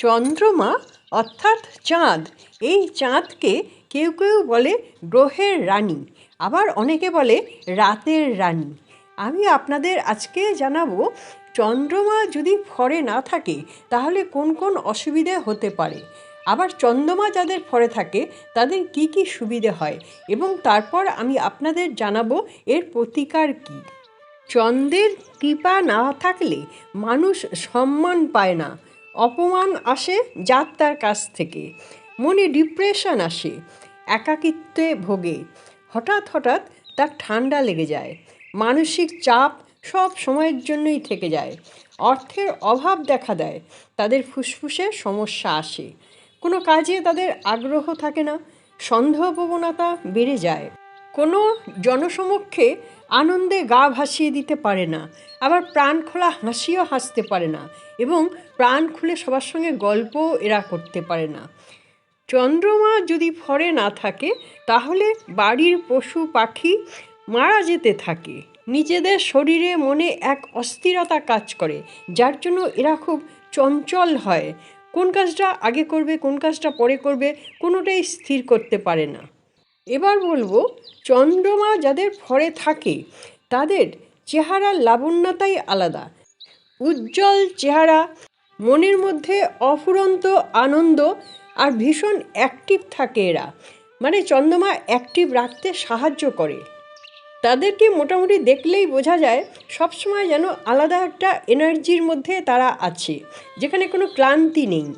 চন্দ্রমা, অর্থাৎ চাঁদ, এই চাঁদকে কেউ কেউ বলে গ্রহের রানী, আবার অনেকে বলে রাতের রানী। আমি আপনাদের আজকে জানাব, চন্দ্রমা যদি ফরে না থাকে, তাহলে কোন কোন অসুবিধে হতে পারে? আবার চন্দ্রমা যাদের ফরে থাকে, তাদের কি কি সুবিধে হয়? এবং তারপর আমি আপনাদের জানাব, এর প্রতিকার কী? চন্দ্রের কৃপা না থাকলে মানুষ সম্মান পায় না। অপমান আসে যাত্রার কাছ থেকে। মনে ডিপ্রেশন আসে, একাকিত্বে ভোগে। হঠাৎ হঠাৎ তার ঠান্ডা লেগে যায়। মানসিক চাপ সব সময়ের জন্যই থেকে যায়। অর্থের অভাব দেখা দেয়, তাদের ফুসফুসে সমস্যা আসে। কোনো কাজে তাদের আগ্রহ থাকে না সন্দেহ প্রবণতা বেড়ে যায়। কোনো জনসমক্ষে আনন্দে গা ভাসিয়ে দিতে পারে না, আবার প্রাণ খোলা হাসিও হাসতে পারে না এবং প্রাণ খুলে সবার সঙ্গে গল্পও এরা করতে পারে না। চন্দ্রমা যদি ফরে না থাকে, তাহলে বাড়ির পশু পাখি মারা যেতে থাকে। নিজেদের শরীরে মনে এক অস্থিরতা কাজ করে, যার জন্য এরা খুব চঞ্চল হয়। কোন কাজটা আগে করবে, কোন কাজটা পরে করবে, কোনোটাই স্থির করতে পারে না। এবার বলব, চন্দ্রমা যাদের ফরে থাকে, তাদের চেহারার লাবণ্যতাই আলাদা। উজ্জ্বল চেহারা, মনের মধ্যে অফুরন্ত আনন্দ আর ভীষণ অ্যাক্টিভ থাকে এরা। মানে চন্দ্রমা অ্যাক্টিভ রাখতে সাহায্য করে। তাদেরকে মোটামুটি দেখলেই বোঝা যায়, সবসময় যেন আলাদা একটা এনার্জির মধ্যে তারা আছে, যেখানে কোনো ক্লান্তি নেই।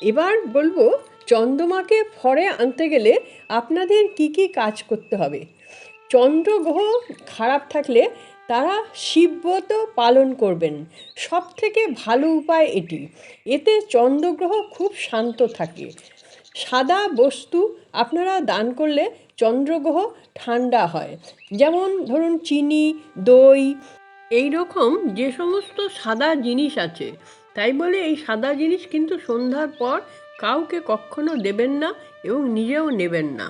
এবার বলব চন্দ্রমাকে ফরে আনতে গেলে আপনাদের কি কি কাজ করতে হবে? চন্দ্রগ্রহ খারাপ থাকলে তারা শিবব্রত পালন করবেন। সব থেকে ভালো উপায় এটি। এতে চন্দ্রগ্রহ খুব শান্ত থাকে। সাদা বস্তু আপনারা দান করলে চন্দ্রগ্রহ ঠান্ডা হয়। যেমন ধরুন চিনি, দই, এই রকম যে সমস্ত সাদা জিনিস আছে। তাই বলে এই সাদা জিনিস কিন্তু সন্ধ্যার পর কাউকে কখনো দেবেন না এবং নিজেও নেবেন না।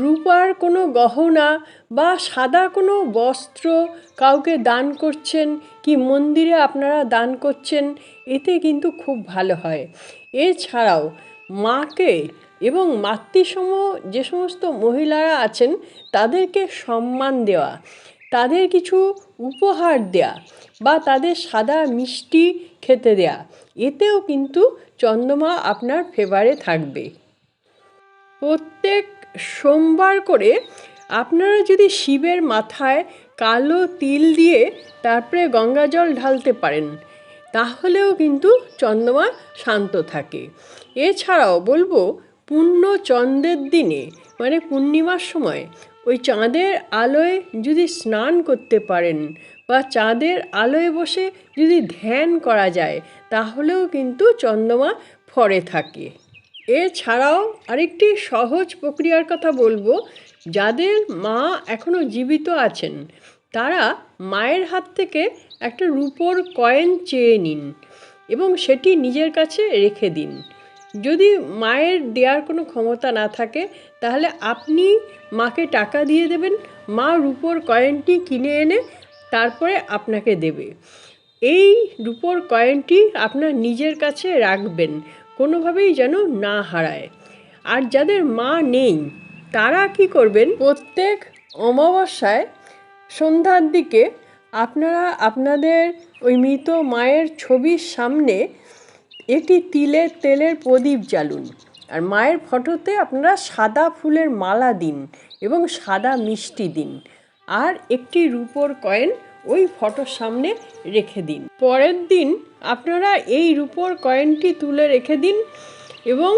রূপার কোনো গহনা বা সাদা কোনো বস্ত্র কাউকে দান করছেন কি মন্দিরে আপনারা দান করছেন, এতে কিন্তু খুব ভালো হয়। এছাড়াও মাকে এবং মাতৃসম যে সমস্ত মহিলারা আছেন, তাদেরকে সম্মান দেওয়া। তাদের কিছু উপহার দেয়া বা তাদের সাদা মিষ্টি খেতে দেয়া। এতেও কিন্তু চন্দ্রমা আপনার ফেভারে থাকবে। প্রত্যেক সোমবার করে আপনারা যদি শিবের মাথায় কালো তিল দিয়ে তারপরে গঙ্গা জল ঢালতে পারেন, তাহলেও কিন্তু চন্দ্রমা শান্ত থাকে। এছাড়াও বলব পূর্ণ চন্দ্রের দিনে মানে পূর্ণিমার সময় ওই চাঁদের আলোয় যদি স্নান করতে পারেন বা চাঁদের আলোয় বসে যদি ধ্যান করা যায়, তাহলেও কিন্তু চন্দ্রমা ফরে থাকে। এছাড়াও আরেকটি সহজ প্রক্রিয়ার কথা বলব, যাদের মা এখনও জীবিত আছেন, তারা মায়ের হাত থেকে একটা রূপোর কয়েন চেয়ে নিন এবং সেটি নিজের কাছে রেখে দিন। যদি মায়ের দেওয়ার কোনো ক্ষমতা না থাকে, তাহলে আপনি মাকে টাকা দিয়ে দেবেন, মা রূপোর কয়েনটি কিনে এনে তারপরে আপনাকে দেবে। এই রূপোর কয়েনটি আপনার নিজের কাছে রাখবেন, কোনোভাবেই যেন না হারায়। আর যাদের মা নেই, তারা কি করবেন? প্রত্যেক অমাবস্যায় সন্ধ্যার দিকে আপনারা আপনাদের ওই মৃত মায়ের ছবির সামনে একটি তিলের তেলের প্রদীপ জ্বালুন। আর মায়ের ফটোতে আপনারা সাদা ফুলের মালা দিন এবং সাদা মিষ্টি দিন। আর একটি রূপোর কয়েন ওই ফটোর সামনে রেখে দিন। পরের দিন আপনারা এই রূপোর কয়েনটি তুলে রেখে দিন এবং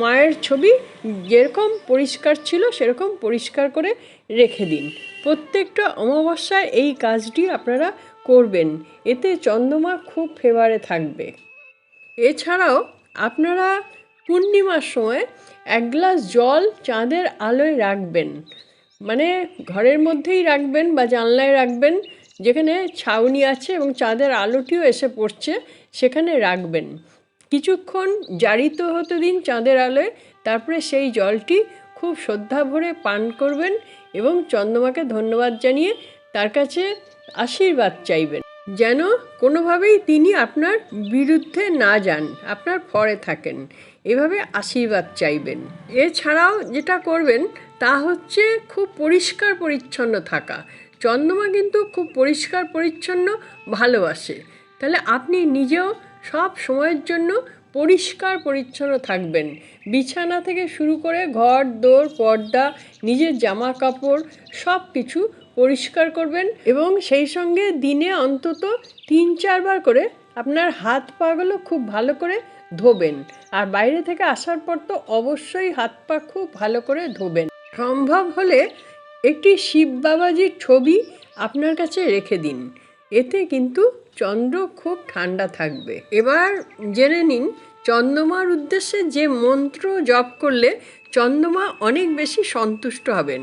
মায়ের ছবি যেরকম পরিষ্কার ছিল সেরকম পরিষ্কার করে রেখে দিন। প্রত্যেকটা অমাবস্যায় এই কাজটি আপনারা করবেন। এতে চন্দ্রমা খুব ফেভারে থাকবে। এছাড়াও আপনারা পূর্ণিমার সময় এক গ্লাস জল চাঁদের আলোয় রাখবেন। মানে ঘরের মধ্যেই রাখবেন বা জানলায় রাখবেন, যেখানে ছাউনি আছে এবং চাঁদের আলোটিও এসে পড়ছে, সেখানে রাখবেন। কিছুক্ষণ জারিত হতে দিন চাঁদের আলোয়, তারপরে সেই জলটি খুব শ্রদ্ধা ভরে পান করবেন এবং চন্দ্রমাকে ধন্যবাদ জানিয়ে তার কাছে আশীর্বাদ চাইবেন। যেন কোনোভাবেই তিনি আপনার বিরুদ্ধে না যান, আপনার ফরে থাকেন। এভাবে আশীর্বাদ চাইবেন। এছাড়াও যেটা করবেন, তা হচ্ছে খুব পরিষ্কার পরিচ্ছন্ন থাকা। চন্দ্রমা কিন্তু খুব পরিষ্কার পরিচ্ছন্ন ভালোবাসে। তাহলে আপনি নিজেও সব সময়ের জন্য পরিষ্কার পরিচ্ছন্ন থাকবেন। বিছানা থেকে শুরু করে ঘর, দোর, পর্দা, নিজের জামা কাপড় সব কিছু পরিষ্কার করবেন এবং সেই সঙ্গে দিনে অন্তত তিন, চারবার করে আপনার হাত পাগুলো খুব ভালো করে ধোবেন। আর বাইরে থেকে আসার পর তো অবশ্যই হাত পা খুব ভালো করে ধোবেন। সম্ভব হলে একটি শিব বাবাজির ছবি আপনার কাছে রেখে দিন। এতে কিন্তু চন্দ্র খুব ঠান্ডা থাকবে। এবার জেনে নিন, চন্দ্রমার উদ্দেশ্যে যে মন্ত্র জপ করলে চন্দ্রমা অনেক বেশি সন্তুষ্ট হবেন।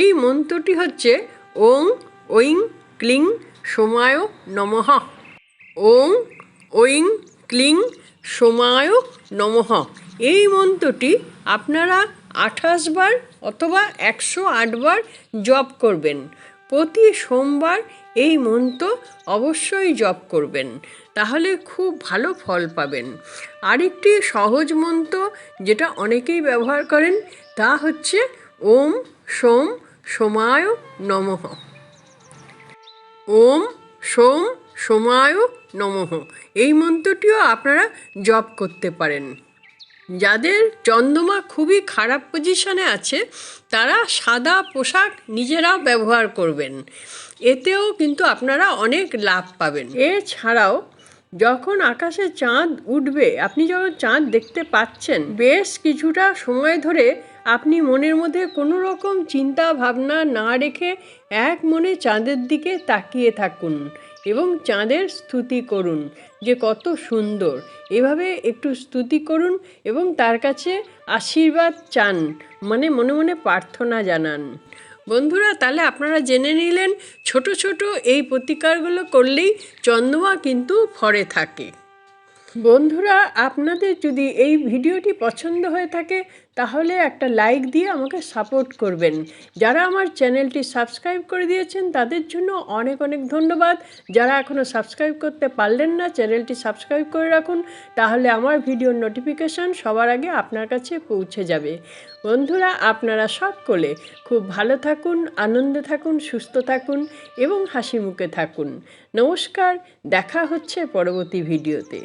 এই মন্ত্রটি হচ্ছে ওং ঐং ক্লিং, সোমায়, নমঃ। ওং ঐং ক্লিং, সোমায়, নমঃ। এই মন্ত্রটি আপনারা আঠাশ বার অথবা একশো আটবার জপ করবেন। প্রতি সোমবার এই মন্ত্র অবশ্যই জপ করবেন। তাহলে খুব ভালো ফল পাবেন। আরেকটি সহজ মন্ত্র যেটা অনেকেই ব্যবহার করেন, তা হচ্ছে ওম, সোম সোমায় নমঃ। ওম সোম সোমায় নমঃ। এই মন্ত্রটিও আপনারা জপ করতে পারেন। যাদের চন্দ্রমা খুবই খারাপ পজিশনে আছে, তারা সাদা পোশাক নিজেরা ব্যবহার করবেন। এতেও কিন্তু আপনারা অনেক লাভ পাবেন। এছাড়াও যখন আকাশে চাঁদ উঠবে, আপনি যখন চাঁদ দেখতে পাচ্ছেন, বেশ কিছুটা সময় ধরে আপনি মনের মধ্যে কোনো রকম চিন্তা ভাবনা না রেখে এক মনে চাঁদের দিকে তাকিয়ে থাকুন এবং চাঁদের স্তুতি করুন যে কত সুন্দর। এভাবে একটু স্তুতি করুন এবং তার কাছে আশীর্বাদ চান মানে মনে মনে প্রার্থনা জানান। বন্ধুরা তাহলে আপনারা জেনে নিলেন ছোট ছোট এই প্রতিকারগুলো করলেই চন্দ্রমা কিন্তু ফরে থাকে। বন্ধুরা, আপনাদের যদি এই ভিডিওটি পছন্দ হয়ে থাকে, তাহলে একটা লাইক দিয়ে আমাকে সাপোর্ট করবেন। যারা আমার চ্যানেলটি সাবস্ক্রাইব করে দিয়েছেন, তাদের জন্য অনেক অনেক ধন্যবাদ। যারা এখনও সাবস্ক্রাইব করতে পারলেন না, চ্যানেলটি সাবস্ক্রাইব করে রাখুন, তাহলে আমার ভিডিওর নোটিফিকেশান সবার আগে আপনার কাছে পৌঁছে যাবে। বন্ধুরা, আপনারা সব সকলে খুব ভালো থাকুন, আনন্দে থাকুন, সুস্থ থাকুন এবং হাসি মুখে থাকুন। নমস্কার, দেখা হচ্ছে পরবর্তী ভিডিওতে।